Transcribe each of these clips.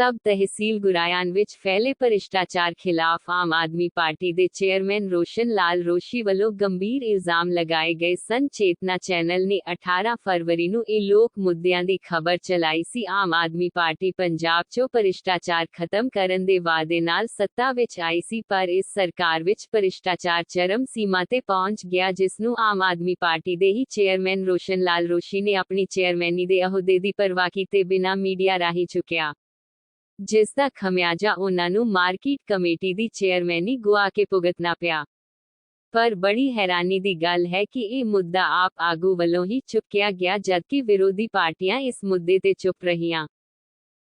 ਸਬ ਤਹਿਸੀਲ ਗੁਰਾਇਆਂ ਵਿੱਚ ਫੈਲੇ ਭ੍ਰਿਸ਼ਟਾਚਾਰ ਖਿਲਾਫ ਆਮ ਆਦਮੀ ਪਾਰਟੀ ਦੇ ਚੇਅਰਮੈਨ ਰੋਸ਼ਨ ਲਾਲ ਰੋਸ਼ੀ ਵੱਲੋਂ ਗੰਭੀਰ ਇਲਜ਼ਾਮ ਲਗਾਏ ਗਏ ਸਨ। ਚੇਤਨਾ ਚੈਨਲ ਨੇ 18 ਫਰਵਰੀ ਨੂੰ ਇਹ ਲੋਕ ਮੁੱਦਿਆਂ ਦੀ ਖਬਰ ਚਲਾਈ ਸੀ। ਆਮ ਆਦਮੀ ਪਾਰਟੀ ਪੰਜਾਬ 'ਚੋਂ ਭ੍ਰਿਸ਼ਟਾਚਾਰ ਖਤਮ ਕਰਨ ਦੇ ਵਾਅਦੇ ਨਾਲ ਸੱਤਾ ਵਿੱਚ ਆਈ ਸੀ, ਪਰ ਇਸ ਸਰਕਾਰ ਵਿੱਚ ਭ੍ਰਿਸ਼ਟਾਚਾਰ ਚਰਮ ਸੀਮਾ ਤੇ ਪਹੁੰਚ ਗਿਆ, ਜਿਸ ਨੂੰ ਆਮ ਆਦਮੀ ਪਾਰਟੀ ਦੇ ਹੀ ਚੇਅਰਮੈਨ ਰੋਸ਼ਨ ਲਾਲ ਰੋਸ਼ੀ ਨੇ ਆਪਣੀ ਚੇਅਰਮੈਨੀ ਦੇ ਅਹੁਦੇ ਦੀ ਪਰਵਾਹ ਕੀਤੇ ਬਿਨਾਂ ਮੀਡੀਆ ਰਾਹੀਂ ਚੁੱਕਿਆ। ਜਿਸ ਦਾ ਖਮਿਆਜਾ ਉਹਨਾਂ ਨੂੰ ਮਾਰਕੀਟ ਕਮੇਟੀ ਦੀ ਚੇਅਰਮੈਨੀ ਗੁਆ ਕੇ ਭੁਗਤਣਾ ਪਿਆ। ਪਰ ਬੜੀ ਹੈਰਾਨੀ ਦੀ ਗੱਲ ਹੈ ਕਿ ਇਹ ਮੁੱਦਾ ਆਪ ਆਗੂ ਵੱਲੋਂ ਹੀ ਚੁੱਕਿਆ ਗਿਆ ਜਦਕਿ ਵਿਰੋਧੀ ਪਾਰਟੀਆਂ ਇਸ ਮੁੱਦੇ ਤੇ ਚੁੱਪ ਰਹੀਆਂ।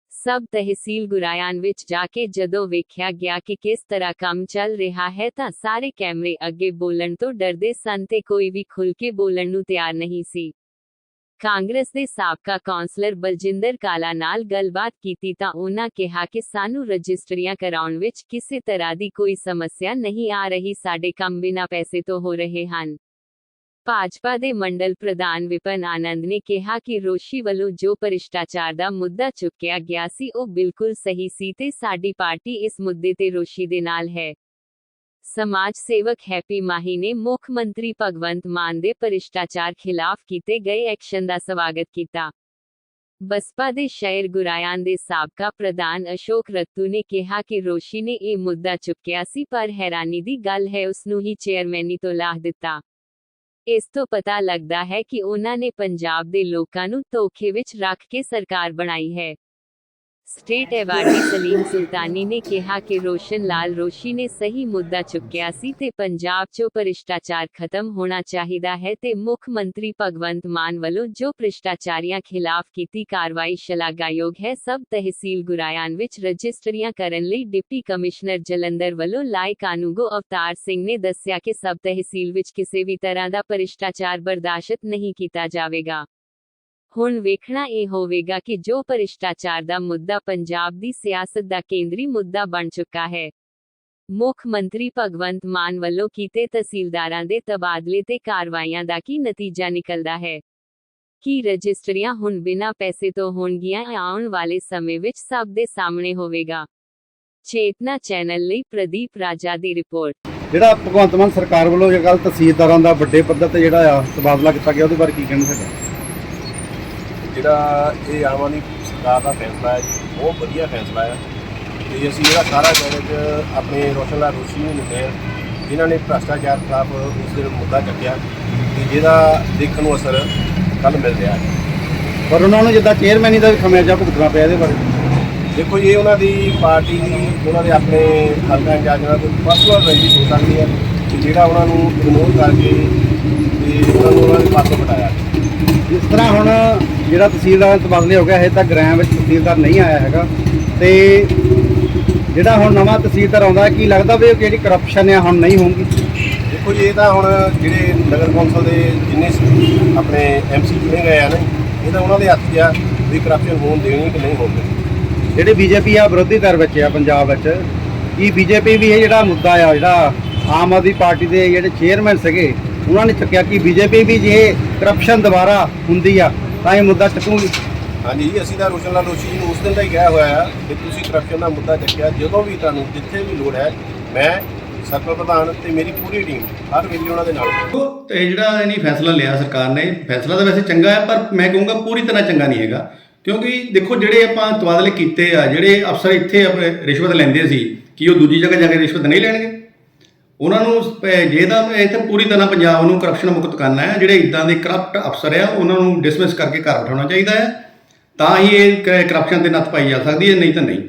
ਸਬ ਤਹਿਸੀਲ ਗੁਰਾਇਆਂ ਵਿੱਚ ਜਾ ਕੇ ਜਦੋਂ ਵੇਖਿਆ ਗਿਆ ਕਿ ਕਿਸ ਤਰ੍ਹਾਂ ਕੰਮ ਚੱਲ ਰਿਹਾ ਹੈ ਤਾਂ ਸਾਰੇ ਕੈਮਰੇ ਅੱਗੇ ਬੋਲਣ ਤੋਂ ਡਰਦੇ ਸਨ ਤੇ ਕੋਈ ਵੀ ਖੁੱਲ ਕੇ ਬੋਲਣ ਨੂੰ ਤਿਆਰ ਨਹੀਂ ਸੀ। ਕਾਂਗਰਸ ਦੇ ਸਾਬਕਾ ਕੌਂਸਲਰ ਬਲਜਿੰਦਰ ਕਾਲਾ ਨਾਲ ਗੱਲਬਾਤ ਕੀਤੀ ਤਾਂ ਉਹਨਾਂ ਕਿਹਾ ਕਿ ਸਾਨੂੰ ਰਜਿਸਟਰੀਆਂ ਕਰਾਉਣ ਵਿੱਚ ਕਿਸੇ ਤਰ੍ਹਾਂ ਦੀ ਕੋਈ ਸਮੱਸਿਆ ਨਹੀਂ ਆ ਰਹੀ, ਸਾਡੇ ਕੰਮ ਬਿਨਾਂ ਪੈਸੇ ਤੋਂ ਹੋ ਰਹੇ ਹਨ। ਭਾਜਪਾ ਦੇ ਮੰਡਲ ਪ੍ਰਧਾਨ ਵਿਪਨ ਆਨੰਦ ਨੇ ਕਿਹਾ ਕਿ ਰੋਸ਼ੀ ਵੱਲੋਂ ਜੋ ਭ੍ਰਿਸ਼ਟਾਚਾਰ ਦਾ ਮੁੱਦਾ ਚੁੱਕਿਆ ਗਿਆ ਸੀ, ਉਹ ਬਿਲਕੁਲ ਸਹੀ ਸੀ ਤੇ ਸਾਡੀ ਪਾਰਟੀ ਇਸ ਮੁੱਦੇ ਤੇ ਰੋਸ਼ੀ ਦੇ ਨਾਲ ਹੈ। ਸਮਾਜ ਸੇਵਕ ਹੈਪੀ ਮਾਹੀ ਨੇ ਮੁੱਖ ਮੰਤਰੀ ਭਗਵੰਤ ਮਾਨ ਦੇ ਭ੍ਰਿਸ਼ਟਾਚਾਰ ਖਿਲਾਫ ਕੀਤੇ ਗਏ ਐਕਸ਼ਨ ਦਾ ਸਵਾਗਤ ਕੀਤਾ। ਬਸਪਾ ਦੇ ਸ਼ਹਿਰ ਗੁਰਾਇਆਂ ਦੇ ਸਾਬਕਾ ਪ੍ਰਧਾਨ ਅਸ਼ੋਕ ਰੱਤੂ ਨੇ ਕਿਹਾ ਕਿ ਰੋਸ਼ੀ ਨੇ ਇਹ ਮੁੱਦਾ ਚੁੱਕਿਆ ਸੀ ਪਰ ਹੈਰਾਨੀ ਦੀ ਗੱਲ ਹੈ ਉਸ ਨੂੰ ਹੀ ਚੇਅਰਮੈਨੀ ਤੋਂ ਲਾਹ ਦਿੱਤਾ। ਇਸ ਤੋਂ ਪਤਾ ਲੱਗਦਾ ਹੈ ਕਿ ਉਹਨਾਂ ਨੇ ਪੰਜਾਬ ਦੇ ਲੋਕਾਂ ਨੂੰ ਧੋਖੇ ਵਿੱਚ ਰੱਖ ਕੇ ਸਰਕਾਰ ਬਣਾਈ ਹੈ। ਸਟੇਟ ਐਵਾਰਡੀ ਸਲੀਮ ਸੁਲਤਾਨੀ ਨੇ ਕਿਹਾ ਕਿ ਰੋਸ਼ਨ ਲਾਲ ਰੋਸ਼ੀ ਨੇ ਸਹੀ ਮੁੱਦਾ ਚੁੱਕਿਆ ਸੀ ਤੇ ਪੰਜਾਬ 'ਚੋਂ ਭ੍ਰਿਸ਼ਟਾਚਾਰ ਖਤਮ ਹੋਣਾ ਚਾਹੀਦਾ ਹੈ ਤੇ ਮੁੱਖ ਮੰਤਰੀ ਭਗਵੰਤ ਮਾਨ ਵੱਲੋਂ ਜੋ ਭ੍ਰਿਸ਼ਟਾਚਾਰੀਆਂ ਖਿਲਾਫ ਕੀਤੀ ਕਾਰਵਾਈ ਸ਼ਲਾਘਾਯੋਗ ਹੈ, ਸਭ ਤਹਿਸੀਲ ਗੁਰਾਇਆਂ ਵਿੱਚ ਰਜਿਸਟਰੀਆਂ ਕਰਨ ਲਈ ਡਿਪਟੀ ਕਮਿਸ਼ਨਰ ਜਲੰਧਰ ਵੱਲੋਂ ਲਾਏ ਕਾਨੂੰਗੋ ਅਵਤਾਰ ਸਿੰਘ ਨੇ ਦੱਸਿਆ ਕਿ ਸਭ ਤਹਿਸੀਲ ਵਿੱਚ ਕਿਸੇ ਵੀ ਤਰ੍ਹਾਂ ਦਾ ਭ੍ਰਿਸ਼ਟਾਚਾਰ ਬਰਦਾਸ਼ਤ ਨਹੀਂ ਕੀਤਾ ਜਾਵੇਗਾ। ਹੁਣ ਵੇਖਣਾ ਇਹ ਹੋਵੇਗਾ ਕਿ ਜੋ ਭ੍ਰਿਸ਼ਟਾਚਾਰ ਦਾ ਮੁੱਦਾ ਪੰਜਾਬ ਦੀ ਸਿਆਸਤ ਦਾ ਕੇਂਦਰੀ ਮੁੱਦਾ ਬਣ ਚੁੱਕਾ ਹੈ। ਮੁੱਖ ਮੰਤਰੀ ਭਗਵੰਤ ਮਾਨ ਵੱਲੋਂ ਕੀਤੇ ਤਹਿਸੀਲਦਾਰਾਂ ਦੇ ਤਬਾਦਲੇ ਤੇ ਕਾਰਵਾਈਆਂ ਦਾ ਕੀ ਨਤੀਜਾ ਨਿਕਲਦਾ ਹੈ? ਕੀ ਰਜਿਸਟਰੀਆਂ ਹੁਣ ਬਿਨਾਂ ਪੈਸੇ ਤੋਂ ਹੋਣਗੀਆਂ ਆਉਣ ਵਾਲੇ ਸਮੇਂ ਵਿੱਚ ਸਭ ਦੇ ਸਾਹਮਣੇ ਹੋਵੇਗਾ? ਚੇਤਨਾ ਚੈਨਲ ਲਈ ਪ੍ਰਦੀਪ ਰਾਜਾ ਦੀ ਰਿਪੋਰਟ। ਜਿਹੜਾ ਭਗਵੰਤ ਮਾਨ ਸਰਕਾਰ ਵੱਲੋਂ ਇਹ ਤਹਿਸੀਲਦਾਰਾਂ ਦਾ ਵੱਡੇ ਪੱਧਰ ਤੇ ਜਿਹੜਾ ਆ ਤਬਾਦਲਾ ਕੀਤਾ ਗਿਆ, ਉਹਦੇ ਬਾਰੇ ਕੀ ਕਹਿਣਾ ਤੁਹਾਡਾ ਜਿਹੜਾ ਇਹ ਆਮ ਆਦਮੀ ਸਰਕਾਰ ਦਾ ਫੈਸਲਾ ਹੈ ਜੀ ਬਹੁਤ ਵਧੀਆ ਫੈਸਲਾ ਹੈ। ਤੇ ਅਸੀਂ ਇਹਦਾ ਸਾਰਾ ਕ੍ਰੈਡਿਟ ਆਪਣੇ ਰੋਸ਼ਨ ਲਾਲ ਰੋਸ਼ੀ ਨੂੰ ਦਿੰਦੇ ਹਾਂ। ਜਿਨ੍ਹਾਂ ਨੇ ਭ੍ਰਸ਼ਟਾਚਾਰ ਖਿਲਾਫ ਉਸ ਦੇ ਮੁੱਦਾ ਚੱਕਿਆ ਤੇ ਜਿਹਦਾ ਦੇਖਣ ਨੂੰ ਅਸਰ ਕੱਲ ਮਿਲ ਰਿਹਾ ਹੈ। ਪਰ ਉਹਨਾਂ ਨੂੰ ਜਿੱਦਾਂ ਚੇਅਰਮੈਨੀ ਦਾ ਵੀ ਖਮਿਆਜਾ ਭੁਗਤਣਾ ਪਿਆ ਇਹਦੇ ਬਾਰੇ। ਦੇਖੋ ਇਹ ਉਹਨਾਂ ਦੀ ਪਾਰਟੀ ਦੀ ਉਹਨਾਂ ਦੇ ਆਪਣੇ ਹਲਕਾ ਇੰਚਾਰਜ ਨਾਲ ਕੋਈ ਪਰਸਨਲ ਰੰਜਿਸ਼ ਹੋ ਸਕਦੀ ਹੈ। ਕਿ ਜਿਹੜਾ ਉਹਨਾਂ ਨੂੰ ਇਗਨੋਰ ਕਰਕੇ ਤੇ ਉਹਨਾਂ ਨੂੰ ਉਹਨਾਂ ਦੇ ਪਾਸੋਂ ਹਟਾਇਆ ਜਿਸ ਤਰ੍ਹਾਂ ਹੁਣ ਜਿਹੜਾ ਤਹਿਸੀਲਦਾਰ ਤਬਾਦਲੇ ਹੋ ਗਿਆ ਹੈ ਤਾਂ ਗ੍ਰਾਮ ਵਿੱਚ ਤਹਿਸੀਲਦਾਰ ਨਹੀਂ ਆਇਆ ਹੈਗਾ। ਤੇ ਜਿਹੜਾ ਹੁਣ ਨਵਾਂ ਤਹਿਸੀਲਦਾਰ ਆਉਂਦਾ ਕੀ ਲੱਗਦਾ ਵੀ ਉਹ ਜਿਹੜੀ ਕਰਪਸ਼ਨ ਆ ਹੁਣ ਨਹੀਂ ਹੋਊਗੀ? ਦੇਖੋ ਜੀ ਇਹ ਤਾਂ ਹੁਣ ਜਿਹੜੇ ਨਗਰ ਕੌਂਸਲ ਦੇ ਜਿੰਨੇ ਆਪਣੇ ਐਮਸੀ ਚੁਣੇ ਗਏ ਆ ਨਾ ਇਹ ਤਾਂ ਉਹਨਾਂ ਦੇ ਹੱਥ 'ਚ ਆ ਵੀ ਕਰਪਸ਼ਨ ਹੋਣ ਦੇਣੀ ਕਿ ਨਹੀਂ ਹੋਣ ਜਿਹੜੇ ਬੀਜੇਪੀ ਆ ਵਿਰੋਧੀ ਧਿਰ ਵਿੱਚ ਆ ਪੰਜਾਬ ਵਿੱਚ ਕੀ ਬੀਜੇਪੀ ਵੀ ਇਹ ਜਿਹੜਾ ਮੁੱਦਾ ਆ ਜਿਹੜਾ ਆਮ ਆਦਮੀ ਪਾਰਟੀ ਦੇ ਜਿਹੜੇ ਚੇਅਰਮੈਨ ਸੀਗੇ ਉਹਨਾਂ ਨੇ ਚੱਕਿਆ ਕਿ ਬੀਜੇਪੀ ਵੀ ਜੇ ਕਰਪਸ਼ਨ ਦੁਬਾਰਾ ਹੁੰਦੀ ਆ ਤਾਂ ਇਹ ਮੁੱਦਾ ਚੱਕੂਗੀ। ਹਾਂਜੀ ਜੀ ਅਸੀਂ ਤਾਂ ਰੋਸ਼ਨ ਲਾਲ ਰੋਸ਼ੀ ਜੀ ਨੂੰ ਉਸ ਦਿਨ ਦਾ ਹੀ ਕਿਹਾ ਹੋਇਆ ਆ ਕਿ ਤੁਸੀਂ ਕਰਪਸ਼ਨ ਦਾ ਮੁੱਦਾ ਚੱਕਿਆ ਜਦੋਂ ਵੀ ਤੁਹਾਨੂੰ ਜਿੱਥੇ ਵੀ ਲੋੜ ਹੈ ਮੈਂ ਸਰਕਲ ਪ੍ਰਧਾਨ ਤੇ ਮੇਰੀ ਪੂਰੀ ਟੀਮ ਹਰ ਵੇਲੇ ਉਹਨਾਂ ਦੇ ਨਾਲ। ਹੈ। ਤੇ ਜਿਹੜਾ ਇਹਨੀ ਫੈਸਲਾ ਲਿਆ ਸਰਕਾਰ ਨੇ ਫੈਸਲਾ ਤਾਂ ਵੈਸੇ ਚੰਗਾ ਹੈ ਪਰ ਮੈਂ ਕਹੂੰਗਾ ਪੂਰੀ ਤਰ੍ਹਾਂ ਚੰਗਾ ਨਹੀਂ ਹੈਗਾ। ਕਿਉਂਕਿ ਦੇਖੋ ਜਿਹੜੇ ਆਪਾਂ ਤਬਾਦਲੇ ਕੀਤੇ ਆ ਜਿਹੜੇ ਅਫਸਰ ਇੱਥੇ ਆਪਣੇ ਰਿਸ਼ਵਤ ਲੈਂਦੇ ਸੀ ਕਿ ਉਹ ਦੂਜੀ ਜਗ੍ਹਾ ਜਾ ਕੇ ਰਿਸ਼ਵਤ ਨਹੀਂ ਲੈਣਗੇ? ਉਹਨਾਂ ਨੂੰ ਪ- ਜੇ ਤਾਂ ਤਾਂ ਪੂਰੀ ਤਰ੍ਹਾਂ ਪੰਜਾਬ ਨੂੰ ਕਰਪਸ਼ਨ ਮੁਕਤ ਕਰਨਾ ਹੈ ਜਿਹੜੇ ਇਦਾਂ ਦੇ ਕਰਪਟ ਅਫਸਰ ਆ ਉਹਨਾਂ ਨੂੰ ਡਿਸਮਿਸ ਕਰਕੇ ਘਰ ਬਿਠਾਉਣਾ ਚਾਹੀਦਾ ਹੈ ਤਾਂ ਹੀ ਇਹ ਕਰਪਸ਼ਨ ਤੇ ਨੱਥ ਪਾਈ ਜਾ ਸਕਦੀ ਹੈ ਨਹੀਂ ਤਾਂ ਨਹੀਂ।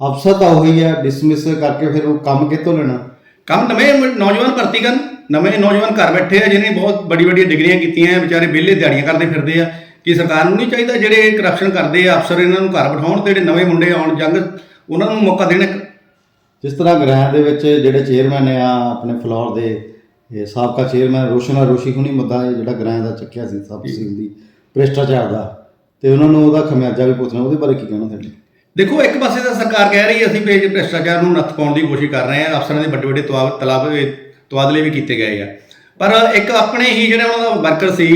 ਅਫਸਰ ਤਾਂ ਉਹੀ ਹੈ ਡਿਸਮਿਸ ਕਰਕੇ ਫਿਰ ਉਹ ਕੰਮ ਕਿੱਥੋਂ ਲੈਣਾ? ਕੰਮ ਨਵੇਂ ਮ- ਨੌਜਵਾਨ ਭਰਤੀ ਕਰਨ ਨਵੇਂ ਨੌਜਵਾਨ ਘਰ ਬੈਠੇ ਆ ਜਿਹਨੇ ਬਹੁਤ ਵੱਡੀ ਵੱਡੀਆਂ ਡਿਗਰੀਆਂ ਕੀਤੀਆਂ ਆ ਵਿਚਾਰੇ ਵਿਹਲੇ ਦਿਹਾੜੀਆਂ ਕਰਦੇ ਫਿਰਦੇ ਆ ਕਿ ਸਰਕਾਰ ਨੂੰ ਨਹੀਂ ਚਾਹੀਦਾ ਜਿਹੜੇ ਕਰਪਸ਼ਨ ਕਰਦੇ ਆ ਅਫਸਰ ਇਹਨਾਂ ਨੂੰ ਘਰ ਬਿਠਾਉਣ ਤੇ ਜਿਹੜੇ ਨਵੇਂ ਮੁੰਡੇ ਆਉਣ ਜੰਗ ਉਹਨਾਂ ਨੂੰ ਮੌਕਾ ਦੇਣ ਜਿਸ ਤਰ੍ਹਾਂ ਗ੍ਰਹਿ ਦੇ ਵਿੱਚ ਜਿਹੜੇ ਚੇਅਰਮੈਨ ਆ ਆਪਣੇ ਫਲੋਰ ਦੇ ਇਹ ਸਾਬਕਾ ਚੇਅਰਮੈਨ ਰੋਸ਼ਨ ਰੋਸ਼ੀ ਹੁਣੀ ਮੁੱਦਾ ਇਹ ਜਿਹੜਾ ਗ੍ਰਹਿ ਦਾ ਚੱਕਿਆ ਸੀ ਸਬ ਤਹਿਸੀਲ ਦੀ ਭ੍ਰਿਸ਼ਟਾਚਾਰ ਦਾ। ਤੇ ਉਹਨਾਂ ਨੂੰ ਉਹਦਾ ਖਮਿਆਜਾ ਵੀ ਪੁੱਛਣਾ ਉਹਦੇ ਬਾਰੇ ਕੀ ਕਹਿਣਾ ਤੁਹਾਡੇ? ਦੇਖੋ ਇੱਕ ਪਾਸੇ ਤਾਂ ਸਰਕਾਰ ਕਹਿ ਰਹੀ ਹੈ ਅਸੀਂ ਵੀ ਭ੍ਰਿਸ਼ਟਾਚਾਰ ਨੂੰ ਨੱਥ ਪਾਉਣ ਦੀ ਕੋਸ਼ਿਸ਼ ਕਰ ਰਹੇ ਆ ਅਫਸਰਾਂ ਦੇ ਵੱਡੇ ਵੱਡੇ ਤਲਾਬ ਤਬਾਦਲੇ ਵੀ ਕੀਤੇ ਗਏ ਆ। ਪਰ ਇੱਕ ਆਪਣੇ ਹੀ ਜਿਹੜਾ ਉਹਨਾਂ ਦਾ ਵਰਕਰ ਸੀ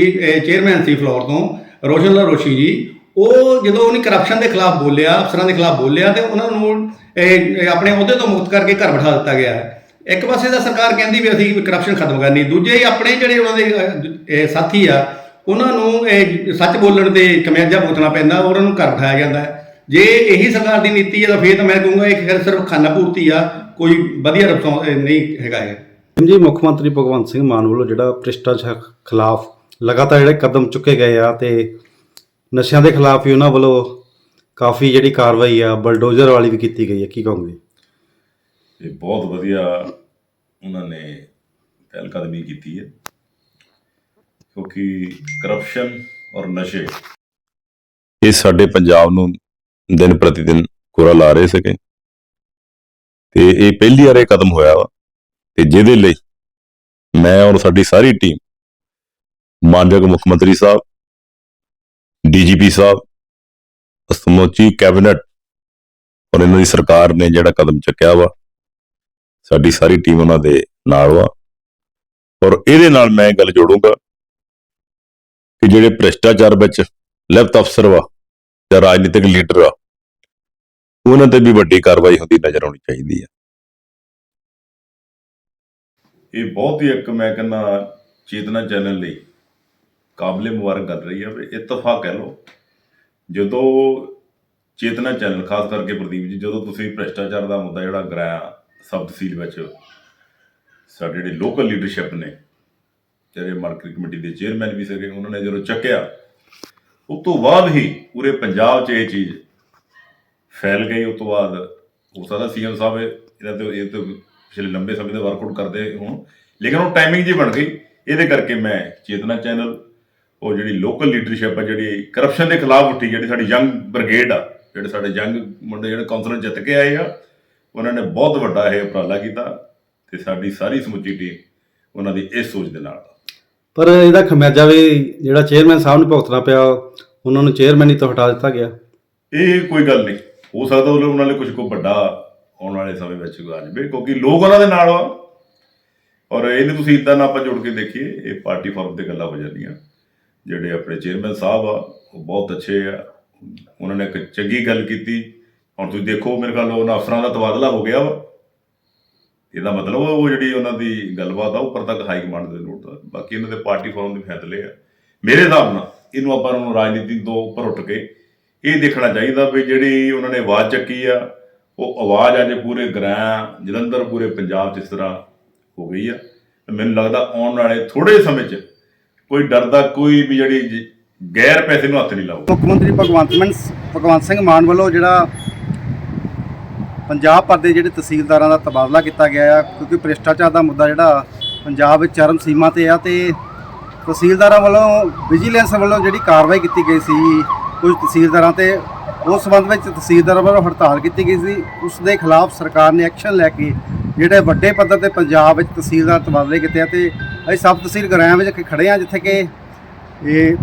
ਚੇਅਰਮੈਨ ਸੀ ਫਲੋਰ ਤੋਂ ਰੋਸ਼ਨ ਰੋਸ਼ੀ ਜੀ ਉਹ ਜਦੋਂ ਉਹਨੇ ਕਰਪਸ਼ਨ ਦੇ ਖਿਲਾਫ ਬੋਲਿਆ, ਅਫਸਰਾਂ ਦੇ ਖਿਲਾਫ ਬੋਲਿਆ, ਤੇ ਉਹਨਾਂ ਨੂੰ ਆਪਣੇ ਅਹੁਦੇ ਤੋਂ ਮੁਕਤ ਕਰਕੇ ਘਰ ਬਿਠਾ ਦਿੱਤਾ ਗਿਆ। ਹੈ ਇੱਕ ਪਾਸੇ ਤਾਂ ਸਰਕਾਰ ਕਹਿੰਦੀ ਵੀ ਅਸੀਂ ਕਰਪਸ਼ਨ ਖਤਮ ਕਰਨੀ, ਦੂਜੇ ਆਪਣੇ ਜਿਹੜੇ ਉਹਨਾਂ ਦੇ ਸਾਥੀ ਆ, ਉਹਨਾਂ ਨੂੰ ਇਹ ਸੱਚ ਬੋਲਣ ਤੇ ਕਮਿਆਜਾ ਭੁਗਤਣਾ ਪੈਂਦਾ, ਉਹਨਾਂ ਨੂੰ ਘਰ ਬਿਠਾਇਆ ਜਾਂਦਾ। ਹੈ ਜੇ ਇਹੀ ਸਰਕਾਰ ਦੀ ਨੀਤੀ ਹੈ ਤਾਂ ਫੇਰ ਤਾਂ ਮੈਂ ਕਹੂੰਗਾ ਇਹ ਖੈਰ ਸਿਰਫ ਖਾਨਾ ਪੂਰਤੀ ਆ, ਕੋਈ ਵਧੀਆ ਰਿਸਪੌਂਸ ਨਹੀਂ ਹੈਗਾ ਇਹ। ਜੀ, ਮੁੱਖ ਮੰਤਰੀ ਭਗਵੰਤ ਸਿੰਘ ਮਾਨ ਵੱਲੋਂ ਜਿਹੜਾ ਭ੍ਰਿਸ਼ਟਾਚਾਰ ਖਿਲਾਫ ਲਗਾਤਾਰ ਜਿਹੜੇ ਕਦਮ ਚੁੱਕੇ ਗਏ ਆ, ਤੇ ਨਸ਼ਿਆਂ ਦੇ ਖਿਲਾਫ ਵੀ ਉਹਨਾਂ ਵੱਲੋਂ ਕਾਫੀ ਜਿਹੜੀ ਕਾਰਵਾਈ ਆ, ਬਲਡੋਜ਼ਰ ਵਾਲੀ ਵੀ ਕੀਤੀ ਗਈ ਹੈ ਕੀ ਕਹੋਗੇ? ਇਹ ਬਹੁਤ ਵਧੀਆ ਉਹਨਾਂ ਨੇ ਪਹਿਲ ਕਦਮੀ ਕੀਤੀ ਹੈ, ਕਿਉਂਕਿ ਕਰਪਸ਼ਨ ਔਰ ਨਸ਼ੇ ਇਹ ਸਾਡੇ ਪੰਜਾਬ ਨੂੰ ਦਿਨ ਪ੍ਰਤੀ ਦਿਨ ਕੋਰਾ ਲਾ ਰਹੇ ਸੀਗੇ। ਤੇ ਇਹ ਪਹਿਲੀ ਵਾਰ ਇਹ ਕਦਮ ਹੋਇਆ ਵਾ, ਤੇ ਜਿਹਦੇ ਲਈ ਮੈਂ ਔਰ ਸਾਡੀ ਸਾਰੀ ਟੀਮ ਮਾਨਯੋਗ ਮੁੱਖ ਮੰਤਰੀ ਸਾਹਿਬ ਡੀਜੀਪੀ ਸਾਹਿਬ, ਸਮੁੱਚੀ ਕੈਬਨਿਟ ਔਰ ਇਹਨਾਂ ਦੀ ਸਰਕਾਰ ਨੇ ਜਿਹੜਾ ਕਦਮ ਚੁੱਕਿਆ ਵਾ, ਸਾਡੀ ਸਾਰੀ ਟੀਮ ਉਹਨਾਂ ਦੇ ਨਾਲ ਵਾ। ਔਰ ਇਹਦੇ ਨਾਲ ਮੈਂ ਗੱਲ ਜੋੜੂੰਗਾ ਕਿ ਜਿਹੜੇ ਭ੍ਰਿਸ਼ਟਾਚਾਰ ਵਿੱਚ ਲਿਪਤ ਅਫਸਰ ਵਾ ਜਾਂ ਰਾਜਨੀਤਿਕ ਲੀਡਰ ਆ, ਉਹਨਾਂ ਤੇ ਵੀ ਵੱਡੀ ਕਾਰਵਾਈ ਹੁੰਦੀ ਨਜ਼ਰ ਆਉਣੀ ਚਾਹੀਦੀ ਹੈ ਇਹ ਬਹੁਤ ਹੀ ਇੱਕ ਮੈਂ ਕਹਿੰਦਾ ਚੇਤਨਾ ਚੈਨਲ ਲਈ ਕਾਬਲੇ ਮੁਬਾਰਕ ਗੱਲ ਰਹੀ ਹੈ ਵੀ ਇਤਫਾਕ ਕਹਿ ਲਓ। ਜਦੋਂ ਚੇਤਨਾ ਚੈਨਲ, ਖਾਸ ਕਰਕੇ ਪ੍ਰਦੀਪ ਜੀ, ਜਦੋਂ ਤੁਸੀਂ ਭ੍ਰਿਸ਼ਟਾਚਾਰ ਦਾ ਮੁੱਦਾ ਜਿਹੜਾ ਗਰਾਇਆ ਸਬ ਤਹਿਸੀਲ ਵਿੱਚ, ਸਾਡੇ ਜਿਹੜੇ ਲੋਕਲ ਲੀਡਰਸ਼ਿਪ ਨੇ, ਜਿਹੜੇ ਮਾਰਕੀਟ ਕਮੇਟੀ ਦੇ ਚੇਅਰਮੈਨ ਵੀ ਸੀਗੇ, ਉਹਨਾਂ ਨੇ ਜਦੋਂ ਚੱਕਿਆ, ਉਸ ਤੋਂ ਬਾਅਦ ਹੀ ਪੂਰੇ ਪੰਜਾਬ 'ਚ ਇਹ ਚੀਜ਼ ਫੈਲ ਗਈ। ਉਸ ਤੋਂ ਬਾਅਦ ਹੋ ਸਕਦਾ ਸੀਐਮ ਸਾਹਿਬ ਇਹਨਾਂ ਤੇ, ਇਹ ਤੇ ਪਿਛਲੇ ਲੰਬੇ ਸਮੇਂ ਦਾ ਵਰਕਆਊਟ ਕਰਦੇ ਹੋਣ। ਲੇਕਿਨ ਉਹ ਟਾਈਮਿੰਗ ਜੀ ਬਣ ਗਈ। ਇਹਦੇ ਕਰਕੇ ਮੈਂ ਚੇਤਨਾ ਚੈਨਲ ਉਹ ਜਿਹੜੀ ਲੋਕਲ ਲੀਡਰਸ਼ਿਪ ਆ ਜਿਹੜੀ ਕਰਪਸ਼ਨ ਦੇ ਖਿਲਾਫ ਉੱਠੀ ਜਿਹੜੀ ਸਾਡੀ ਯੰਗ ਬ੍ਰਿਗੇਡ ਆ ਜਿਹੜੇ ਸਾਡੇ ਯੰਗ ਮੁੰਡੇ ਜਿਹੜੇ ਕਾਉਂਸਲਰ ਜਿੱਤ ਕੇ ਆਏ ਆ ਉਹਨਾਂ ਨੇ ਬਹੁਤ ਵੱਡਾ ਇਹ ਉਪਰਾਲਾ ਕੀਤਾ ਤੇ ਸਾਡੀ ਸਾਰੀ ਸਮੁੱਚੀ ਟੀਮ ਉਹਨਾਂ ਦੀ ਇਸ ਸੋਚ ਦੇ ਨਾਲ। ਪਰ ਇਹਦਾ ਖਮਿਆਜਾ ਵੀ ਜਿਹੜਾ ਚੇਅਰਮੈਨ ਸਾਹਿਬ ਨੂੰ ਭੁਗਤਣਾ ਪਿਆ ਉਹਨਾਂ ਨੂੰ ਚੇਅਰਮੈਨੀ ਤੋਂ ਹਟਾ ਦਿੱਤਾ ਗਿਆ। ਇਹ ਕੋਈ ਗੱਲ ਨਹੀਂ। ਹੋ ਸਕਦਾ ਉਹ ਉਹਨਾਂ ਲਈ ਕੁਝ ਕੋ ਵੱਡਾ ਆਉਣ ਵਾਲੇ ਸਮੇਂ ਵਿੱਚ ਆ ਜਾਵੇ ਕਿਉਂਕਿ ਲੋਕ ਉਹਨਾਂ ਦੇ ਨਾਲ ਆ। ਔਰ ਇਹਨੂੰ ਤੁਸੀਂ ਇਦਾਂ ਨਾ ਆਪਾਂ ਜੋੜ ਕੇ ਦੇਖੀਏ ਇਹ ਪਾਰਟੀ ਫਾਰਮ ਤੇ ਗੱਲਾਂ ਹੋ ਜਾਂਦੀਆਂ। ਜਿਹੜੇ ਆਪਣੇ ਚੇਅਰਮੈਨ ਸਾਹਿਬ ਆ, ਉਹ ਬਹੁਤ ਅੱਛੇ ਆ। ਉਹਨਾਂ ਨੇ ਇੱਕ ਚੰਗੀ ਗੱਲ ਕੀਤੀ। ਹੁਣ ਤੁਸੀਂ ਦੇਖੋ, ਮੇਰੇ ਖਿਆਲ ਉਹਨਾਂ ਅਫਸਰਾਂ ਦਾ ਤਬਾਦਲਾ ਹੋ ਗਿਆ ਵਾ। ਇਹਦਾ ਮਤਲਬ ਉਹ ਜਿਹੜੀ ਉਹਨਾਂ ਦੀ ਗੱਲਬਾਤ ਆ ਉੱਪਰ ਤੱਕ ਹਾਈ ਕਮਾਂਡ ਦੇ ਨੋਟ ਆ। ਬਾਕੀ ਇਹਨਾਂ ਦੇ ਪਾਰਟੀ ਫੋਰਮ ਦੇ ਫੈਸਲੇ ਆ। ਮੇਰੇ ਹਿਸਾਬ ਨਾਲ ਇਹਨੂੰ ਆਪਾਂ ਨੂੰ ਰਾਜਨੀਤੀ ਤੋਂ ਉੱਪਰ ਉੱਠ ਕੇ ਇਹ ਦੇਖਣਾ ਚਾਹੀਦਾ ਵੀ ਜਿਹੜੀ ਉਹਨਾਂ ਨੇ ਆਵਾਜ਼ ਚੱਕੀ ਆ, ਉਹ ਆਵਾਜ਼ ਅੱਜ ਪੂਰੇ ਗ੍ਰਾਂ ਜਲੰਧਰ, ਪੂਰੇ ਪੰਜਾਬ 'ਚ ਇਸ ਤਰ੍ਹਾਂ ਹੋ ਗਈ ਆ। ਮੈਨੂੰ ਲੱਗਦਾ ਆਉਣ ਵਾਲੇ ਥੋੜੇ ਸਮੇਂ 'ਚ ਕੋਈ ਡਰਦਾ ਕੋਈ ਵੀ ਜਿਹੜੀ ਗੈਰ ਪੈਸੇ ਨੂੰ ਹੱਥ ਨਹੀਂ ਲਾਊਗਾ। ਮੁੱਖ ਮੰਤਰੀ ਭਗਵੰਤ ਮਾਨ ਭਗਵੰਤ ਸਿੰਘ ਮਾਨ ਵੱਲੋਂ ਜਿਹੜਾ ਪੰਜਾਬ ਭਰ ਦੇ ਜਿਹੜੇ ਤਹਿਸੀਲਦਾਰਾਂ ਦਾ ਤਬਾਦਲਾ ਕੀਤਾ ਗਿਆ ਆ, ਕਿਉਂਕਿ ਭ੍ਰਿਸ਼ਟਾਚਾਰ ਦਾ ਮੁੱਦਾ ਜਿਹੜਾ ਪੰਜਾਬ ਵਿੱਚ ਚਰਮ ਸੀਮਾ ਤੇ ਆ ਤੇ ਤਹਿਸੀਲਦਾਰਾਂ ਵੱਲੋਂ, ਵਿਜੀਲੈਂਸ ਵੱਲੋਂ ਜਿਹੜੀ ਕਾਰਵਾਈ ਕੀਤੀ ਗਈ ਸੀ, ਕੁਝ ਤਹਿਸੀਲਦਾਰਾਂ ਤੇ, ਉਸ ਸੰਬੰਧ ਵਿੱਚ ਤਹਿਸੀਲਦਾਰਾਂ ਵੱਲੋਂ ਹੜਤਾਲ ਕੀਤੀ ਗਈ ਸੀ। ਉਸ ਦੇ ਖਿਲਾਫ ਸਰਕਾਰ ਨੇ ਐਕਸ਼ਨ ਲੈ ਕੇ ਜਿਹੜੇ ਵੱਡੇ ਪੱਧਰ ਤੇ ਪੰਜਾਬ ਵਿੱਚ ਤਹਿਸੀਲਦਾਰ ਤਬਾਦਲੇ ਕੀਤੇ ਆ ਤੇ ਅਸੀਂ ਸਬ ਤਹਿਸੀਲ ਗਰਾਇਆ ਵਿੱਚ ਖੜੇ ਆ ਜਿੱਥੇ ਕਿ ਇਹ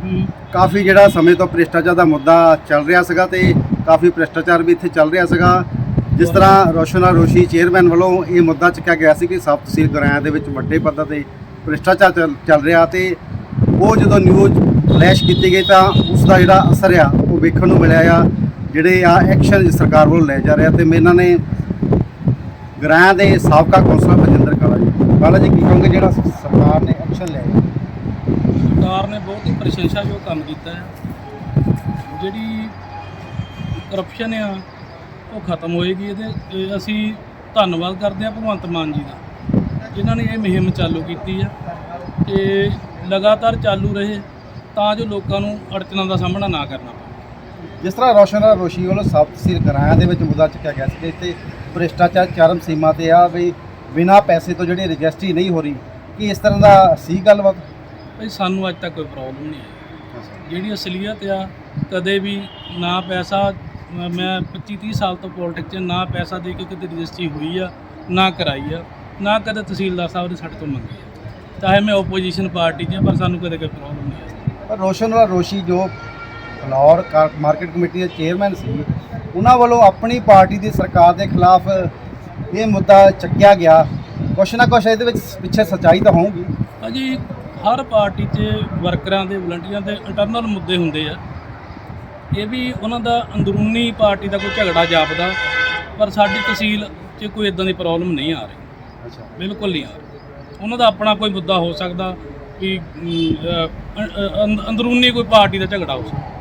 ਕਾਫੀ ਜਿਹੜਾ ਸਮੇਂ ਤੋਂ ਭ੍ਰਿਸ਼ਟਾਚਾਰ ਦਾ ਮੁੱਦਾ ਚੱਲ ਰਿਹਾ ਸੀਗਾ ਤੇ ਕਾਫੀ ਭ੍ਰਿਸ਼ਟਾਚਾਰ ਵੀ ਇੱਥੇ ਚੱਲ ਰਿਹਾ ਸੀਗਾ। ਜਿਸ ਤਰ੍ਹਾਂ ਰੋਸ਼ਨਾ ਰੋਸ਼ੀ ਚੇਅਰਮੈਨ ਵੱਲੋਂ ਇਹ ਮੁੱਦਾ ਚੱਕਿਆ ਗਿਆ ਸੀ ਕਿ ਸਬ ਤਹਿਸੀਲ ਗਰਾਇਆ ਦੇ ਵਿੱਚ ਵੱਡੇ ਪੱਧਰ ਤੇ ਭ੍ਰਿਸ਼ਟਾਚਾਰ ਚੱਲ- ਚੱਲ ਰਿਹਾ ਤੇ ਉਹ ਜਦੋਂ ਨਿਊਜ਼ ਫਲੈਸ਼ ਕੀਤੀ ਗਈ ਤਾਂ ਉਸ ਦਾ ਜਿਹੜਾ ਅਸਰ ਆ, ਉਹ ਵੇਖਣ ਨੂੰ ਮਿਲਿਆ ਆ, ਜਿਹੜੇ ਆ ਐਕਸ਼ਨ ਸਰਕਾਰ ਵੱਲੋਂ ਲੈ ਜਾ ਰਿਹਾ ਤੇ ਮੈਂ ਇਹਨਾਂ ਨੇ ਗਰਾਇਆ ਦੇ ਸਾਬਕਾ ਕੌਂਸਲਰ ਬਜਿੰਦਰ ਕਾਲਾ ਜੀ ਜੀ ਕੀ ਕਹੋਗੇ ਜਿਹੜਾ ਸਰਕਾਰ ਨੇ ਐਕਸ਼ਨ ਲਿਆ? ਸਰਕਾਰ ਨੇ ਬਹੁਤ ਹੀ ਪ੍ਰਸ਼ੰਸਾਯੋਗ ਕੰਮ ਕੀਤਾ ਹੈ। ਜਿਹੜੀ ਕਰਪਸ਼ਨ ਆ ਉਹ ਖਤਮ ਹੋਏਗੀ। ਇਹਦੇ ਇਹ ਅਸੀਂ ਧੰਨਵਾਦ ਕਰਦੇ ਹਾਂ ਭਗਵੰਤ ਮਾਨ ਜੀ ਦਾ ਜਿਨ੍ਹਾਂ ਨੇ ਇਹ ਮੁਹਿੰਮ ਚਾਲੂ ਕੀਤੀ ਹੈ ਤੇ ਲਗਾਤਾਰ ਚਾਲੂ ਰਹੇ ਤਾਂ ਜੋ ਲੋਕਾਂ ਨੂੰ ਅੜਚਨਾਂ ਦਾ ਸਾਹਮਣਾ ਨਾ ਕਰਨਾ ਪਵੇ। ਜਿਸ ਤਰ੍ਹਾਂ ਰੋਸ਼ਨ ਰੋਸ਼ੀ ਵੱਲੋਂ ਸਬ ਤਹਿਸੀਲ ਗਰਾਇਆ ਦੇ ਵਿੱਚ ਮੁੱਦਾ ਚੱਕਿਆ ਗਿਆ ਸੀ ਕਿ ਇੱਥੇ ਭ੍ਰਿਸ਼ਟਾਚਾਰ ਚਰਮ ਸੀਮਾ ਤੇ ਆ ਵੀ ਬਿਨਾਂ ਪੈਸੇ ਤੋਂ ਜਿਹੜੀ ਰਜਿਸਟਰੀ ਨਹੀਂ ਹੋ ਰਹੀ ਕੀ ਇਸ ਤਰ੍ਹਾਂ ਦਾ ਸੀ ਗੱਲਬਾਤ? ਭਈ ਸਾਨੂੰ ਅੱਜ ਤੱਕ ਕੋਈ ਪ੍ਰੋਬਲਮ ਨਹੀਂ ਆਈ। ਜਿਹੜੀ ਅਸਲੀਅਤ ਆ ਕਦੇ ਵੀ ਨਾ ਪੈਸਾ ਮ- ਮੈਂ 25 30 ਸਾਲ ਤੋਂ ਪੋਲਿਟਿਕਸ 'ਚ ਨਾ ਪੈਸਾ ਦੇ ਕੇ ਕਦੇ ਰਜਿਸਟਰੀ ਹੋਈ ਆ ਨਾ ਕਰਾਈ ਆ ਨਾ ਕਦੇ ਤਹਿਸੀਲਦਾਰ ਸਾਹਿਬ ਨੇ ਸਾਡੇ ਤੋਂ ਮੰਗੀ ਆ। ਚਾਹੇ ਮੈਂ ਆਪੋਜੀਸ਼ਨ ਪਾਰਟੀ 'ਚ ਪਰ ਸਾਨੂੰ ਕਦੇ ਕੋਈ ਪ੍ਰੋਬਲਮ ਨਹੀਂ ਆਈ। ਪਰ ਰੋਸ਼ਨ ਰੋਸ਼ੀ ਜੋ ਫਲੋਰ ਮਾਰਕੀਟ ਕਮੇਟੀ ਦੇ ਚੇਅਰਮੈਨ ਸੀ ਉਹਨਾਂ ਵੱਲੋਂ ਆਪਣੀ ਪਾਰਟੀ ਦੀ ਸਰਕਾਰ ਦੇ ਖਿਲਾਫ ਇਹ ਮੁੱਦਾ ਚੱਕਿਆ ਗਿਆ। ਕੁਛ ਨਾ ਕੁਛ ਇਹਦੇ ਵਿੱਚ ਪਿੱਛੇ ਸੱਚਾਈ ਤਾਂ ਹੋਊਗੀ। ਭਾਜੀ ਹਰ ਪਾਰਟੀ 'ਚ ਵਰਕਰਾਂ ਦੇ ਵਲੰਟੀਅਰਾਂ ਦੇ ਇੰਟਰਨਲ ਮੁੱਦੇ ਹੁੰਦੇ ਆ। ਇਹ ਵੀ ਉਹਨਾਂ ਦਾ ਅੰਦਰੂਨੀ ਪਾਰਟੀ ਦਾ ਕੋਈ ਝਗੜਾ ਜਾਪਦਾ ਪਰ ਸਾਡੀ ਤਹਿਸੀਲ 'ਚ ਕੋਈ ਇਦਾਂ ਦੀ ਪ੍ਰੋਬਲਮ ਨਹੀਂ ਆ ਰਹੀ। ਅੱਛਾ। ਬਿਲਕੁਲ ਨਹੀਂ ਆ ਰਹੀ। ਉਹਨਾਂ ਦਾ ਆਪਣਾ ਕੋਈ ਮੁੱਦਾ ਹੋ ਸਕਦਾ ਅੰਦ- ਅੰਦਰੂਨੀ ਕੋਈ ਪਾਰਟੀ ਦਾ ਝਗੜਾ ਹੋ ਸਕਦਾ।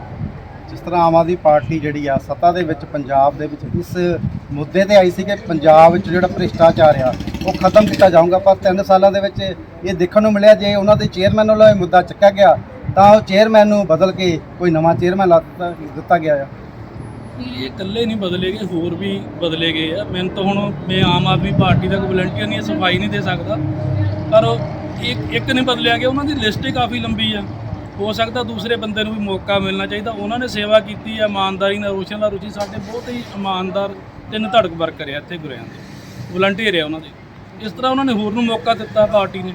ਜਿਸ ਤਰ੍ਹਾਂ ਆਮ ਆਦਮੀ ਪਾਰਟੀ ਜਿਹੜੀ ਆ, ਸੱਤਾ ਦੇ ਵਿੱਚ, ਪੰਜਾਬ ਦੇ ਵਿੱਚ ਇਸ ਮੁੱਦੇ ਤੇ ਆਈ ਸੀ ਕਿ ਪੰਜਾਬ ਵਿੱਚ ਜਿਹੜਾ ਭ੍ਰਿਸ਼ਟਾਚਾਰ ਆ, ਉਹ ਖਤਮ ਕੀਤਾ ਜਾਊਗਾ। ਪਰ 3 ਸਾਲਾਂ ਦੇ ਵਿੱਚ ਇਹ ਦੇਖਣ ਨੂੰ ਮਿਲਿਆ, ਜੇ ਉਹਨਾਂ ਦੇ ਚੇਅਰਮੈਨ ਵੱਲੋਂ ਇਹ ਮੁੱਦਾ ਚੱਕਿਆ ਗਿਆ, ਤਾਂ ਉਹ ਚੇਅਰਮੈਨ ਨੂੰ ਬਦਲ ਕੇ ਕੋਈ ਨਵਾਂ ਚੇਅਰਮੈਨ ਲਾ ਦਿੱਤਾ ਦਿੱਤਾ ਗਿਆ ਆ। ਇਹ ਇਕੱਲੇ ਨਹੀਂ ਬਦਲੇ ਗਏ, ਹੋਰ ਵੀ ਬਦਲੇ ਗਏ ਆ। ਮੈਨੂੰ ਤਾਂ ਹੁਣ ਮੈਂ ਆਮ ਆਦਮੀ ਪਾਰਟੀ ਦਾ ਕੋਈ ਵਲੰਟੀਅਰ ਨਹੀਂ ਸਫ਼ਾਈ ਨਹੀਂ ਦੇ ਸਕਦਾ। ਪਰ ਉਹ ਇੱਕ ਇੱਕ ਨਹੀਂ ਬਦਲਿਆ ਗਿਆ, ਉਹਨਾਂ ਦੀ ਲਿਸਟ ਹੀ ਕਾਫੀ ਲੰਬੀ ਆ। ਹੋ ਸਕਦਾ ਦੂਸਰੇ ਬੰਦੇ ਨੂੰ ਵੀ ਮੌਕਾ ਮਿਲਣਾ ਚਾਹੀਦਾ। ਉਹਨਾਂ ਨੇ ਸੇਵਾ ਕੀਤੀ ਆ, ਇਮਾਨਦਾਰੀ ਨਾਲ, ਰੋਸ਼ਨ ਨਾਲ, ਰੁਚੀ ਸਾਡੇ ਬਹੁਤ ਹੀ ਇਮਾਨਦਾਰ ਤਿੰਨ ਧੜਕ ਵਰਕਰ ਆ ਇੱਥੇ ਗੁਰਿਆਂ ਦੇ। ਵਲੰਟੀਅਰ ਆ ਉਹਨਾਂ ਦੇ। ਇਸ ਤਰ੍ਹਾਂ ਉਹਨਾਂ ਨੇ ਹੋਰ ਨੂੰ ਮੌਕਾ ਦਿੱਤਾ ਪਾਰਟੀ ਨੇ।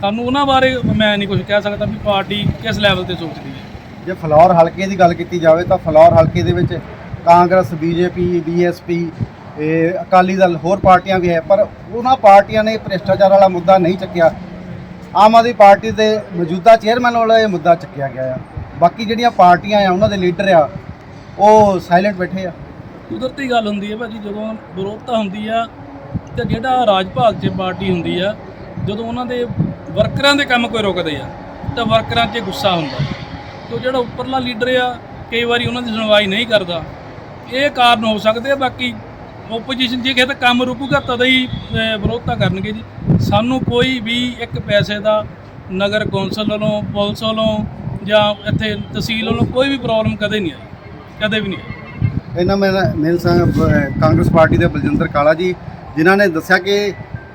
ਸਾਨੂੰ ਉਹਨਾਂ ਬਾਰੇ ਮੈਂ ਨਹੀਂ ਕੁਝ ਕਹਿ ਸਕਦਾ ਵੀ ਪਾਰਟੀ ਕਿਸ ਲੈਵਲ ਤੇ ਸੋਚਦੀ ਹੈ। ਜੇ ਫਲੌਰ ਹਲਕੇ ਦੀ ਗੱਲ ਕੀਤੀ ਜਾਵੇ ਤਾਂ ਫਲੌਰ ਹਲਕੇ ਦੇ ਵਿੱਚ ਕਾਂਗਰਸ, ਬੀਜੇਪੀ, ਬੀਐਸਪੀ, ਇਹ ਅਕਾਲੀ ਦਲ ਹੋਰ ਪਾਰਟੀਆਂ ਵੀ ਹੈ, ਪਰ ਉਹਨਾਂ ਪਾਰਟੀਆਂ ਨੇ ਭ੍ਰਿਸ਼ਟਾਚਾਰ ਵਾਲਾ ਮੁੱਦਾ ਨਹੀਂ ਚੱਕਿਆ। ਆਮ ਆਦਮੀ ਪਾਰਟੀ ਦੇ ਮੌਜੂਦਾ ਚੇਅਰਮੈਨ ਵਾਲਾ ਇਹ ਮੁੱਦਾ ਚੱਕਿਆ ਗਿਆ ਆ। ਬਾਕੀ ਜਿਹੜੀਆਂ ਪਾਰਟੀਆਂ ਆ, ਉਹਨਾਂ ਦੇ ਲੀਡਰ ਆ, ਉਹ ਸਾਇਲੈਂਟ ਬੈਠੇ ਆ। ਕੁਦਰਤੀ ਗੱਲ ਹੁੰਦੀ ਹੈ ਭਾਜੀ, ਜਦੋਂ ਵਿਰੋਧਤਾ ਹੁੰਦੀ ਆ ਤੇ ਜਿਹੜਾ ਰਾਜ ਭਾਗ 'ਚ ਪਾਰਟੀ ਹੁੰਦੀ ਆ, ਜਦੋਂ ਉਹਨਾਂ ਦੇ ਵਰਕਰਾਂ ਦੇ ਕੰਮ ਕੋਈ ਰੁਕਦੇ ਆ, ਤਾਂ ਵਰਕਰਾਂ 'ਚ ਗੁੱਸਾ ਹੁੰਦਾ। ਤੇ ਜਿਹੜਾ ਉੱਪਰਲਾ ਲੀਡਰ ਆ, ਕਈ ਵਾਰੀ ਉਹਨਾਂ ਦੀ ਸੁਣਵਾਈ ਨਹੀਂ ਕਰਦਾ। ਇਹ ਕਾਰਨ ਹੋ ਸਕਦੇ ਆ, ਬਾਕੀ ਓਪੋਜੀਸ਼ਨ ਜੇ ਕਿਸੇ ਦਾ ਕੰਮ ਰੁਕੂਗਾ ਤਦ ਹੀ ਵਿਰੋਧਤਾ ਕਰਨਗੇ ਜੀ। ਸਾਨੂੰ ਕੋਈ ਵੀ ਇੱਕ ਪੈਸੇ ਦਾ ਨਗਰ ਕੌਂਸਲ ਵੱਲੋਂ ਪੁਲਿਸ ਵੱਲੋਂ ਜਾਂ ਇੱਥੇ ਤਹਿਸੀਲ ਵੱਲੋਂ ਕੋਈ ਵੀ ਪ੍ਰੋਬਲਮ ਕਦੇ ਨਹੀਂ ਆਈ ਕਦੇ ਵੀ ਨਹੀਂ ਆਈ ਇਹਨਾਂ ਮੈਂ ਮਿਲ ਸਾਹਿਬ ਕਾਂਗਰਸ ਪਾਰਟੀ ਦੇ ਬਲਜਿੰਦਰ ਕਾਲਾ ਜੀ ਜਿਨ੍ਹਾਂ ਨੇ ਦੱਸਿਆ ਕਿ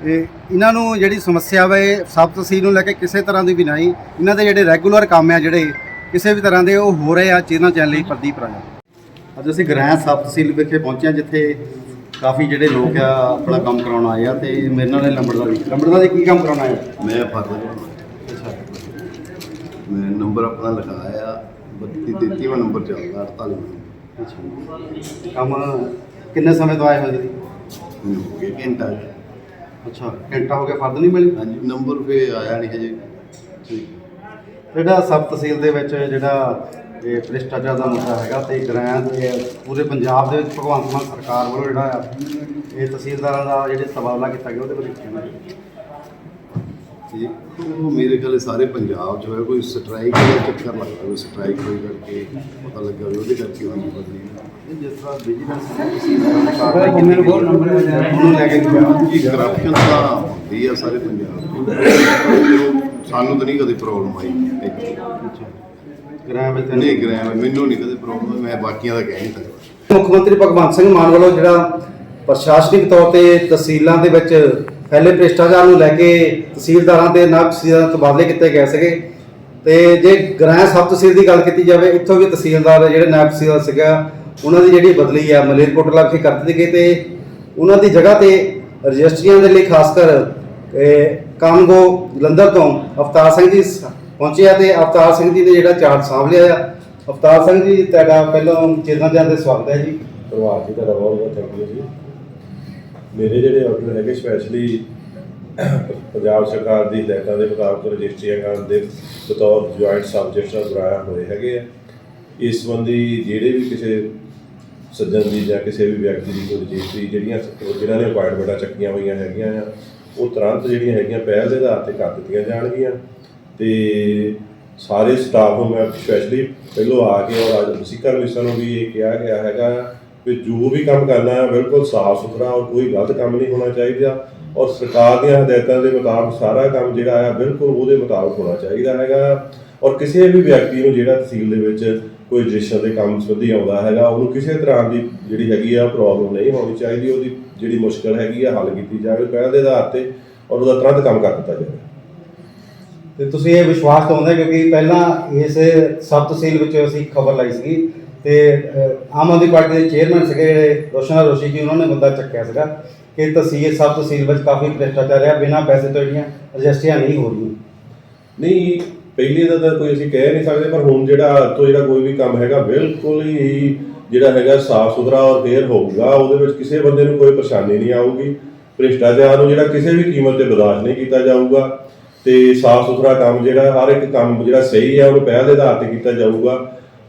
ਇਹ ਇਹਨਾਂ ਨੂੰ ਜਿਹੜੀ ਸਮੱਸਿਆ ਵਾ ਇਹ ਸਬ ਤਹਿਸੀਲ ਨੂੰ ਲੈ ਕੇ ਕਿਸੇ ਤਰ੍ਹਾਂ ਦੀ ਵੀ ਨਹੀਂ ਇਹਨਾਂ ਦੇ ਜਿਹੜੇ ਰੈਗੂਲਰ ਕੰਮ ਆ ਜਿਹੜੇ ਕਿਸੇ ਵੀ ਤਰ੍ਹਾਂ ਦੇ ਉਹ ਹੋ ਰਹੇ ਆ ਚੀਜ਼ਾਂ ਚੱਲ ਲਈ ਪ੍ਰਦੀਪ ਰਾਜਾ। ਅੱਜ ਅਸੀਂ ਗ੍ਰਹਿ ਸਬ ਤਹਿਸੀਲ ਵਿਖੇ ਪਹੁੰਚੇ ਜਿੱਥੇ ਕਾਫੀ ਜਿਹੜੇ ਲੋਕ ਆ ਆਪਣਾ ਕੰਮ ਕਰਾਉਣ ਆਏ ਆ ਤੇ ਮੇਰੇ ਨਾਲ ਲੰਬੜਦਾਰੀ ਲੰਬੜਦਾਰੀ ਕੀ ਕੰਮ ਕਰਾਉਣਾ ਹੈ? ਮੈਂ ਫਰਦਰ ਮੈਂ ਨੰਬਰ ਆਪਣਾ ਲਿਖਾਇਆ 32 33ਵਾਂ ਨੰਬਰ ਚੱਲਦਾ 48 ਅੱਛਾ। ਕੰਮ ਕਿੰਨੇ ਸਮੇਂ ਤੋਂ ਆਏ ਹੋ ਜੀ ਮੈਨੂੰ ਹੋ ਗਿਆ ਘੰਟਾ। ਅੱਛਾ ਘੰਟਾ ਹੋ ਗਿਆ ਫਰਦ ਨਹੀਂ ਮਿਲੀ? ਹਾਂਜੀ ਨੰਬਰ ਫੇ ਆਇਆ ਨਹੀਂ ਹਜੇ। ਠੀਕ। ਜਿਹੜਾ ਸਬ ਤਹਿਸੀਲ ਦੇ ਵਿੱਚ ਜਿਹੜਾ ਇਹ ਭ੍ਰਿਸ਼ਟਾਚਾਰ ਦਾ ਮੁੱਦਾ ਹੈਗਾ ਤੇ ਗ੍ਰਾਂ ਦੇ ਪੂਰੇ ਪੰਜਾਬ ਦੇ ਵਿੱਚ ਭਗਵੰਤ ਮਾਨ ਸਰਕਾਰ ਵੱਲੋਂ ਜਿਹੜਾ ਆ ਇਹ ਤਹਿਸੀਲਦਾਰਾਂ ਦਾ ਜਿਹੜੇ ਤਬਾਦਲਾ ਕੀਤਾ ਗਿਆ ਉਹਦੇ ਬਾਰੇ ਕੀ ਕਹਿਣਾ ਹੈ? ਜੀ ਉਹ ਮੇਰੇ ਖਿਆਲ ਸਾਰੇ ਪੰਜਾਬ 'ਚ ਹੋਇਆ ਕੋਈ ਸਟ੍ਰਾਈਕ ਦਾ ਚੱਕਰ ਲੱਗਦਾ ਕੋਈ ਸਟ੍ਰਾਈਕ ਹੋਈ ਕਰਕੇ ਪਤਾ ਲੱਗਾ ਵੀ ਉਹਦੇ ਕਰਕੇ ਹੋਈ ਬਦਲੀ। ਇਹ ਜਿਸ ਤਰ੍ਹਾਂ ਵਿਜੀਲੈਂਸ ਨੂੰ ਉਹਨੂੰ ਲੈ ਕੇ ਗਿਆ। ਜੀ ਕਰਪਸ਼ਨ ਤਾਂ ਹੁੰਦੀ ਆ ਸਾਰੇ ਪੰਜਾਬ ਸਾਨੂੰ ਤਾਂ ਨਹੀਂ ਕਦੇ ਪ੍ਰੋਬਲਮ ਆਈ। ਇੱਥੇ। ਗ੍ਰਾਂ ਵਿੱਚ ਨਹੀਂ ਗ੍ਰਾਮ ਮੈਨੂੰ ਨਹੀਂ ਕਦੇ ਪ੍ਰੋਬਲਮ ਮੈਂ ਬਾਕੀਆਂ ਦਾ ਕਹਿ ਨਹੀਂ ਸਕਦਾ ਮੁੱਖ ਮੰਤਰੀ ਭਗਵੰਤ ਸਿੰਘ ਮਾਨ ਵੱਲੋਂ ਜਿਹੜਾ ਪ੍ਰਸ਼ਾਸਨਿਕ ਤੌਰ ਤੇ ਤਹਿਸੀਲਾਂ ਦੇ ਵਿੱਚ ਫੈਲੇ ਭ੍ਰਿਸ਼ਟਾਚਾਰ ਨੂੰ ਲੈ ਕੇ ਤਹਿਸੀਲਦਾਰਾਂ ਤੇ ਨਾਇਬ ਤਹਿਸੀਲਦਾਰਾਂ ਦੇ ਤਬਾਦਲੇ ਕੀਤੇ ਗਏ ਸੀਗੇ ਤੇ ਜੇ ਗ੍ਰਾਂ ਸਬ ਤਹਿਸੀਲ ਦੀ ਗੱਲ ਕੀਤੀ ਜਾਵੇ ਇੱਥੋਂ ਵੀ ਤਹਿਸੀਲਦਾਰ ਜਿਹੜੇ ਨਾਇਬ ਤਹਿਸੀਲਦਾਰ ਸੀਗਾ ਉਹਨਾਂ ਦੀ ਜਿਹੜੀ ਬਦਲੀ ਆ ਮਲੇਰਕੋਟਲਾ ਵਿਖੇ ਕਰ ਦਿੱਤੀ ਗਈ ਤੇ ਉਹਨਾਂ ਦੀ ਜਗ੍ਹਾ ਤੇ ਰਜਿਸਟਰੀਆਂ ਦੇ ਲਈ ਖਾਸ ਕਰ ਕਾਨਗੋ ਜਲੰਧਰ ਤੋਂ ਅਵਤਾਰ ਸਿੰਘ ਜੀ ਪਹੁੰਚਿਆ ਪਹੁੰਚੇ ਤੇ ਅਵਤਾਰ ਸਿੰਘ ਜੀ ਨੇ ਜਿਹੜਾ ਚਾਰਜ ਸਾਂਭ ਲਿਆ ਆ ਅਵਤਾਰ ਸਿੰਘ ਜੀ, ਤੁਹਾਡਾ ਪਹਿਲਾਂ ਚੇਤਨਾ ਜਾਂਦੇ ਸਵਾਗਤ ਹੈ ਜੀ। ਪਰਿਵਾਰ ਜੀ, ਤੁਹਾਡਾ ਬਹੁਤ ਬਹੁਤ ਥੈਂਕ ਯੂ ਜੀ। ਮੇਰੇ ਜਿਹੜੇ ਆਰਡਰ ਹੈਗੇ ਸਪੈਸ਼ਲੀ ਪੰਜਾਬ ਸਰਕਾਰ ਦੀ ਹਦਾਇਤਾਂ ਦੇ ਮੁਤਾਬਕ ਰਜਿਸਟਰੀਆਂ ਕਰਨ ਦੇ ਬਤੌਰ ਜੁਆਇੰਟ ਸਬ ਰਜਿਸਟਰ ਹੋਏ ਹੈਗੇ ਆ। ਇਸ ਸੰਬੰਧੀ ਜਿਹੜੇ ਵੀ ਕਿਸੇ ਸੱਜਣ ਦੀ ਜਾਂ ਕਿਸੇ ਵੀ ਵਿਅਕਤੀ ਦੀ ਕੋਈ ਰਜਿਸਟਰੀ ਜਿਹੜੀਆਂ ਜਿਨ੍ਹਾਂ ਨੇ ਅਪਾਇੰਟਮੈਂਟਾਂ ਚੱਕੀਆਂ ਹੋਈਆਂ ਹੈਗੀਆਂ ਆ, ਉਹ ਤੁਰੰਤ ਜਿਹੜੀਆਂ ਹੈਗੀਆਂ ਪਹਿਲ ਦੇ ਆਧਾਰ ਤੇ ਕਰ ਦਿੱਤੀਆਂ ਜਾਣਗੀਆਂ। ਤੇ ਸਾਰੇ ਸਟਾਫ ਨੂੰ ਮੈਂ ਸਪੈਸ਼ਲੀ ਪਹਿਲੋਂ ਆ ਕੇ ਔਰ ਅੱਜ ਵਸੀਕਰ ਮਿਸਰ ਨੂੰ ਵੀ ਇਹ ਕਿਹਾ ਗਿਆ ਹੈਗਾ ਕਿ ਜੋ ਵੀ ਕੰਮ ਕਰਨਾ ਹੈ ਬਿਲਕੁਲ ਸਾਫ਼ ਸੁਥਰਾ ਔਰ ਕੋਈ ਗਲਤ ਕੰਮ ਨਹੀਂ ਹੋਣਾ ਚਾਹੀਦਾ ਔਰ ਸਰਕਾਰ ਦੀਆਂ ਹਦਾਇਤਾਂ ਦੇ ਮੁਤਾਬਕ ਸਾਰਾ ਕੰਮ ਜਿਹੜਾ ਹੈ ਬਿਲਕੁਲ ਉਹਦੇ ਮੁਤਾਬਕ ਹੋਣਾ ਚਾਹੀਦਾ ਹੈਗਾ ਔਰ ਕਿਸੇ ਵੀ ਵਿਅਕਤੀ ਨੂੰ ਜਿਹੜਾ ਤਹਿਸੀਲ ਦੇ ਵਿੱਚ ਕੋਈ ਰਜਿਸਟਰ ਦੇ ਕੰਮ ਸੰਬੰਧੀ ਆਉਂਦਾ ਹੈਗਾ, ਉਹਨੂੰ ਕਿਸੇ ਤਰ੍ਹਾਂ ਦੀ ਜਿਹੜੀ ਹੈਗੀ ਆ ਪ੍ਰੋਬਲਮ ਨਹੀਂ ਹੋਣੀ ਚਾਹੀਦੀ, ਉਹਦੀ ਜਿਹੜੀ ਮੁਸ਼ਕਲ ਹੈਗੀ ਆ ਹੱਲ ਕੀਤੀ ਜਾਵੇ, ਪਹਿਲ ਦੇ ਆਧਾਰ ਤੇ ਔਰ ਉਹਦਾ ਤੁਰੰਤ ਕੰਮ ਕਰ ਦਿੱਤਾ ਜਾਵੇ। ਤੇ ਤੁਸੀਂ ਇਹ ਵਿਸ਼ਵਾਸ ਦਿਵਾਉਂਦੇ ਕਿਉਂਕਿ ਪਹਿਲਾਂ ਇਸ ਸਬ ਤਹਿਸੀਲ ਵਿੱਚ ਅਸੀਂ ਖਬਰ ਲਾਈ ਸੀ ਤੇ ਆਮ ਆਦਮੀ ਪਾਰਟੀ ਦੇ ਚੇਅਰਮੈਨ ਸੀਗੇ ਜਿਹੜੇ ਰੋਸ਼ਨਾ ਰੋਸ਼ੀ ਜੀ, ਉਹਨਾਂ ਨੇ ਬੰਦਾ ਚੱਕਿਆ ਸੀਗਾ ਕਿ ਤਹਿਸੀਲ ਸਬ ਤਹਿਸੀਲ ਵਿੱਚ ਕਾਫੀ ਭ੍ਰਿਸ਼ਟਾਚਾਰ ਹੈ ਬਿਨਾਂ ਪੈਸੇ ਤੋਂ ਜਿਹੜੀਆਂ ਰਜਿਸਟਰੀਆਂ ਨਹੀਂ ਹੋ ਰਹੀਆਂ। ਨਹੀਂ, ਪਹਿਲੇ ਦਾ ਤਾਂ ਕੋਈ ਅਸੀਂ ਕਹਿ ਨਹੀਂ ਸਕਦੇ, ਪਰ ਹੁਣ ਜਿਹੜਾ ਅੱਜ ਤੋਂ ਜਿਹੜਾ ਕੋਈ ਵੀ ਕੰਮ ਹੈਗਾ, ਬਿਲਕੁਲ ਹੀ ਜਿਹੜਾ ਹੈਗਾ ਸਾਫ਼ ਸੁਥਰਾ ਔਰ ਫੇਅਰ ਹੋਊਗਾ, ਉਹਦੇ ਵਿੱਚ ਕਿਸੇ ਬੰਦੇ ਨੂੰ ਕੋਈ ਪਰੇਸ਼ਾਨੀ ਨਹੀਂ ਆਊਗੀ। ਭ੍ਰਿਸ਼ਟਾਚਾਰ ਨੂੰ ਜਿਹੜਾ ਕਿਸੇ ਵੀ ਕੀਮਤ ਤੇ ਬਰਦਾਸ਼ਤ ਨਹੀਂ ਕੀਤਾ ਜਾਊਗਾ। ਤੇ ਸਾਫ਼ ਸੁਥਰਾ ਕੰਮ ਜਿਹੜਾ ਹਰ ਇੱਕ ਕੰਮ ਜਿਹੜਾ ਸਹੀ ਹੈ ਉਹਨੂੰ ਪਹਿਲ ਦੇ ਆਧਾਰ ਤੇ ਕੀਤਾ ਜਾਊਗਾ।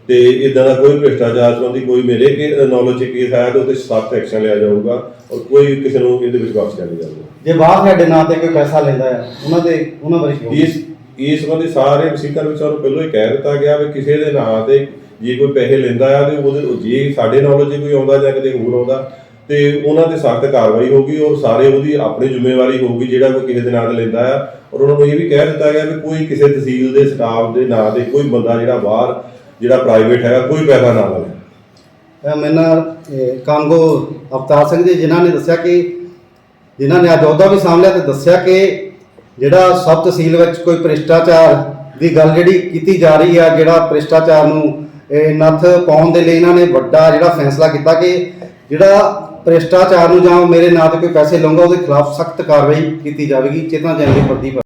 ਤੇ ਇਦਾਂ ਦਾ ਕੋਈ ਭ੍ਰਿਸ਼ਟਾਚਾਰ ਸੰਬੰਧੀ ਕੋਈ ਮੇਰੇ ਕੇ ਨੌਲੇਜ ਚ ਕੇਸ ਆਇਆ ਤੇ ਉਹਤੇ ਸਖਤ ਐਕਸ਼ਨ ਲਿਆ ਜਾਊਗਾ ਔਰ ਕੋਈ ਕਿਸੇ ਨੂੰ ਇਹਦੇ ਵਿੱਚ ਬਖਸ਼ਿਆ ਨਹੀਂ ਜਾਊਗਾ। ਜੇ ਬਾਹਰ ਸਾਡੇ ਨਾਂ ਤੇ ਕੋਈ ਪੈਸਾ ਲੈਂਦਾ ਆ ਉਹਨਾਂ ਦੇ ਉਹਨਾਂ ਬਾਰੇ ਕੀ ਇਸ ਇਸ ਸੰਬੰਧੀ ਸਾਰੇ ਵਸੀਕਾਂ ਵਿੱਚ ਸਾਨੂੰ ਪਹਿਲਾਂ ਹੀ ਕਹਿ ਦਿੱਤਾ ਗਿਆ ਵੀ ਕਿਸੇ ਦੇ ਨਾਂ ਤੇ ਜੇ ਕੋਈ ਪੈਸੇ ਲੈਂਦਾ ਆ ਤੇ ਉਹਦੇ ਜੇ ਸਾਡੇ ਨੌਲੇਜ 'ਚ ਕੋਈ ਆਉਂਦਾ ਜਾਂ ਕਿਤੇ ਹੋਰ ਆਉਂਦਾ ਤੇ ਉਹਨਾਂ ਤੇ ਸਖਤ ਕਾਰਵਾਈ ਹੋਊਗੀ ਔਰ ਸਾਰੇ ਉਹਦੀ ਆਪਣੀ ਜ਼ਿੰਮੇਵਾਰੀ ਹੋਊਗੀ ਜਿਹੜਾ ਕੋਈ ਕਿਸੇ ਦੇ ਨਾਂ ਤੇ ਲੈਂਦਾ ਆ। ਔਰ ਉਹਨਾਂ ਨੂੰ ਇਹ ਵੀ ਕਹਿ ਦਿੱਤਾ ਗਿਆ ਵੀ ਕੋਈ ਕਿਸੇ ਤਹਿਸੀਲ ਦੇ ਸਟਾਫ ਦੇ ਨਾਂ ਤੇ ਕੋਈ ਬੰਦਾ ਜਿਹੜਾ ਬਾਹਰ, ਜਿਹੜਾ ਪ੍ਰਾਈਵੇਟ ਹੈਗਾ, ਕੋਈ ਪੈਸਾ ਨਾ ਲਵੇ। ਮੇਰੇ ਕਾਂਗੋ ਅਵਤਾਰ ਸਿੰਘ ਜੀ, ਜਿਨ੍ਹਾਂ ਨੇ ਦੱਸਿਆ ਕਿ, ਜਿਨ੍ਹਾਂ ਨੇ ਅੱਜ ਅਹੁਦਾ ਵੀ ਸਾਂਭ ਲਿਆ ਤੇ ਦੱਸਿਆ ਕਿ ਜਿਹੜਾ ਸਬ ਤਹਿਸੀਲ ਵਿੱਚ ਕੋਈ ਭ੍ਰਿਸ਼ਟਾਚਾਰ ਦੀ ਗੱਲ ਜਿਹੜੀ ਕੀਤੀ ਜਾ ਰਹੀ ਆ, ਜਿਹੜਾ ਭ੍ਰਿਸ਼ਟਾਚਾਰ ਨੂੰ ਨੱਥ ਪਾਉਣ ਦੇ ਲਈ ਇਹਨਾਂ ਨੇ ਵੱਡਾ ਜਿਹੜਾ ਫੈਸਲਾ ਕੀਤਾ ਕਿ ਜਿਹੜਾ ਭ੍ਰਿਸ਼ਟਾਚਾਰ ਨੂੰ ਜਾਂ ਮੇਰੇ ਨਾਂ ਤੇ ਕੋਈ ਪੈਸੇ ਲਊਗਾ ਉਹਦੇ ਖਿਲਾਫ ਸਖਤ ਕਾਰਵਾਈ ਕੀਤੀ ਜਾਵੇਗੀ, ਚੇਤਨਾ ਜੈਨ ਦੇ ਪ੍ਰਤੀ